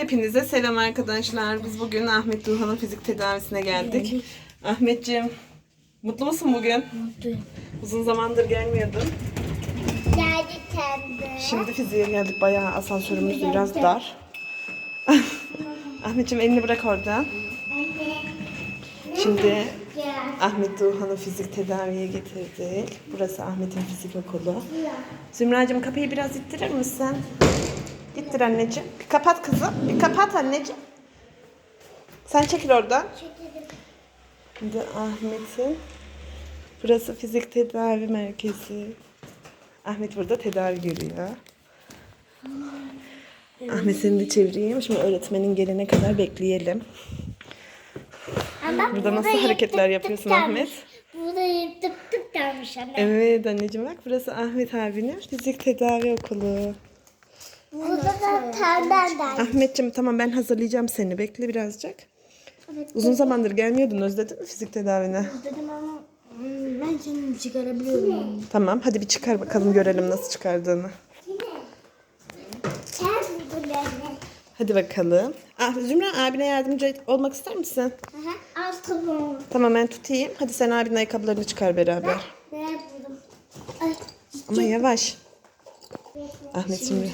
Hepinize selam arkadaşlar. Biz bugün Ahmet Duhan'ın fizik tedavisine geldik. Ahmetciğim, mutlu musun bugün? Mutluyum. Uzun zamandır gelmiyordun. Geldik kendi. Şimdi fiziğe geldik. Bayağı asansörümüz biraz dar. Ahmetciğim elini bırak oradan. Şimdi Ahmet Duhan'ı fizik tedaviye getirdik. Burası Ahmet'in fizik okulu. Zümracığım kapıyı biraz ittirir misin? İttir anneciğim. Bir kapat kızım. Bir kapat anneciğim. Sen çekil oradan. Şimdi Ahmet'in burası fizik tedavi merkezi. Ahmet burada tedavi görüyor. Ahmet seni de çevireyim. Şimdi öğretmenin gelene kadar bekleyelim. Ama Burada nasıl hareketler yapıyorsun Ahmet? Burada yırtık tık dermiş anne. Evet anneciğim bak burası Ahmet abinin fizik tedavi okulu. Burada da terden der. Ahmetciğim tamam ben hazırlayacağım seni. Bekle birazcık. Uzun zamandır gelmiyordun. Özledin mi fizik tedavini? Dedim ama hmm, ben seni çıkarabiliyorum. Tamam hadi bir çıkar bakalım görelim nasıl çıkardığını. Hadi bakalım. Ah, Zümra abine yardımcı olmak ister misin? Aha, al tabuğumu. Tamam ben tutayım. Hadi sen abinin ayakkabılarını çıkar beraber. Ne buldum? Ay, Ama yavaş. Ahmet şimdi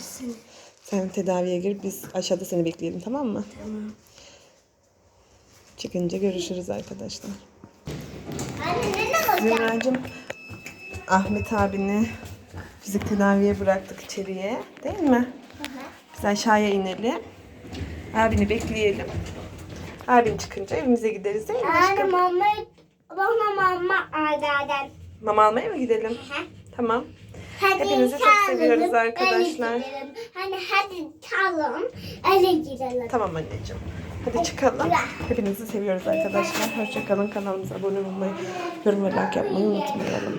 sen tedaviye gir. Biz aşağıda seni bekleyelim tamam mı? Tamam. Çıkınca görüşürüz arkadaşlar. Anne ne olacak? Zümracığım Ahmet abini fizik tedaviye bıraktık içeriye. Değil mi? Biz aşağıya inelim. Abini bekleyelim. Abin çıkınca evimize gideriz değil mi Anne aşkım? mama, bana mama ağlardan. Mama almaya mı gidelim? Tamam. Hadi Hepinizi çok çalalım, seviyoruz öyle arkadaşlar. Hani hadi çalalım, öyle gidelim. Tamam anneciğim. Hadi çıkalım. Hepinizi seviyoruz arkadaşlar. Hoşçakalın. Kanalımıza abone olmayı, yorum ve like yapmayı unutmayalım.